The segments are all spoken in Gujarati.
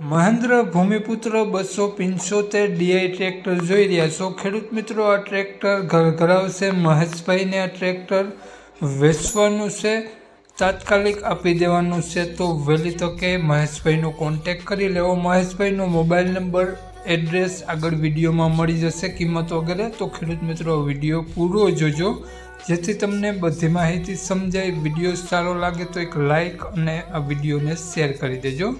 મહેન્દ્ર ભૂમિપુત્ર બસો પિંચોતેર ડીઆઈ ટ્રેક્ટર જોઈ રહ્યા છો. ખેડૂત મિત્રો, આ ટ્રેક્ટર ઘર ઘરાવશે, મહેશભાઈને આ ટ્રેક્ટર વેચવાનું છે, તાત્કાલિક આપી દેવાનું છે તો વહેલી તકે મહેશભાઈનો કોન્ટેક કરી લેવો. મહેશભાઈનો મોબાઈલ નંબર એડ્રેસ આગળ વિડીયોમાં મળી જશે, કિંમત વગેરે. તો ખેડૂત મિત્રો વીડિયો પૂરો જોજો. જેથી તમને બધી માહિતી સમજાય. વીડિયો સારો લાગે તો એક લાઈક અને આ વિડીયોને શેર કરી દેજો.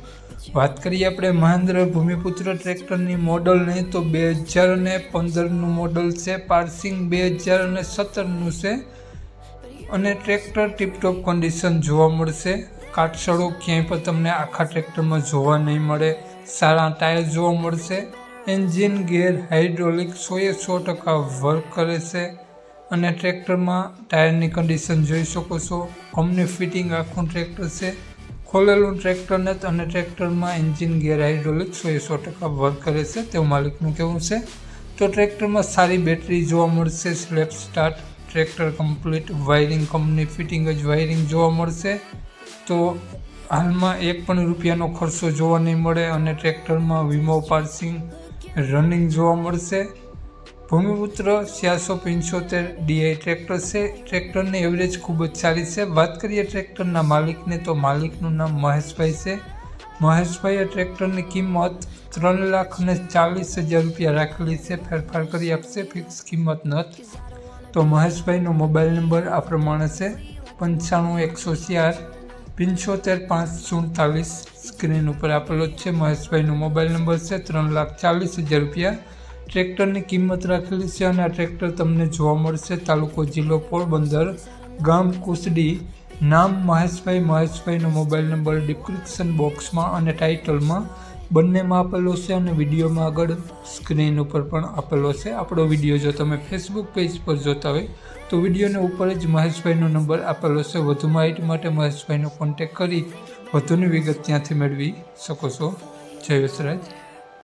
વાત કરીએ આપણે મહેન્દ્ર ભૂમિપુત્ર ટ્રેક્ટરની મોડલની, તો બે હજાર અને પંદરનું મોડલ છે, પાર્સિંગ બે હજાર અને સત્તરનું છે. અને ટ્રેક્ટર ટીપટોપ કન્ડિશન જોવા મળશે. કાટસળો ક્યાંય પણ તમને આખા ટ્રેક્ટરમાં જોવા નહીં મળે. સારા ટાયર જોવા મળશે. એન્જિન ગેર હાઇડ્રોલિક સોએ સો ટકા વર્ક કરે છે. અને ટ્રેક્ટરમાં ટાયરની કન્ડિશન જોઈ શકો છો. કંપની ફિટિંગ આખું ટ્રેક્ટર છે. ખોલેલું ટ્રેક્ટરને અને ટ્રેક્ટરમાં એન્જિન ગેર હાઇડ્રોલિક સો ટકા વર્ક કરે છે. તેવું માલિકનું કહેવું છે. તો ટ્રેક્ટરમાં સારી બેટરી જોવા મળશે self start, tractor complete, wiring company fitting જ વાયરિંગ જોવા મળશે. તો હાલમાં એક પણ રૂપિયાનો ખર્ચો જોવા નહીં મળે અને ટ્રેક્ટરમાં વીમો, પાર્સિંગ, રનિંગ જોવા મળશે. ભૂમિપુત્ર છ્યાસો પંચોતેર ડીઆઈ ટ્રેક્ટર છે. ટ્રેક્ટરની એવરેજ ખૂબ જ સારી છે. વાત કરીએ ટ્રેક્ટરના માલિકને તો માલિકનું નામ મહેશભાઈ છે. મહેશભાઈએ ટ્રેક્ટરની કિંમત ત્રણ લાખ અને ચાલીસ હજાર રૂપિયા રાખેલી છે. ફેરફાર કરી આપશે ફિક્સ કિંમત નથી તો મહેશભાઈનો મોબાઈલ નંબર આ પ્રમાણે છે. પંચાણું એકસો ચાર પંચોતેર પાંચ સુડતાલીસ. સ્ક્રીન ઉપર આપેલો જ છે. મહેશભાઈનો મોબાઈલ નંબર છે. ત્રણ લાખ ચાલીસ હજાર રૂપિયા. ટ્રેક્ટરની કિંમત રાખેલી છે અને આ ટ્રેક્ટર તમને જોવા મળશે. તાલુકો જિલ્લો પોરબંદર, ગામ કુસડી, નામ મહેશભાઈ, મહેશભાઈનો મોબાઈલ નંબર ડિસ્ક્રિપ્શન બોક્સમાં અને ટાઇટલમાં બંનેમાં આપેલો છે અને વિડીયોમાં આગળ સ્ક્રીન ઉપર પણ આપેલો છે. આપણો વીડિયો જો તમે ફેસબુક પેજ પર જોતા હોય તો વિડીયોને ઉપર જ મહેશભાઈનો નંબર આપેલો છે. વધુ માહિતી માટે મહેશભાઈનો કોન્ટેક કરી વધુની વિગત ત્યાંથી મેળવી શકો છો. જય વસરાજ.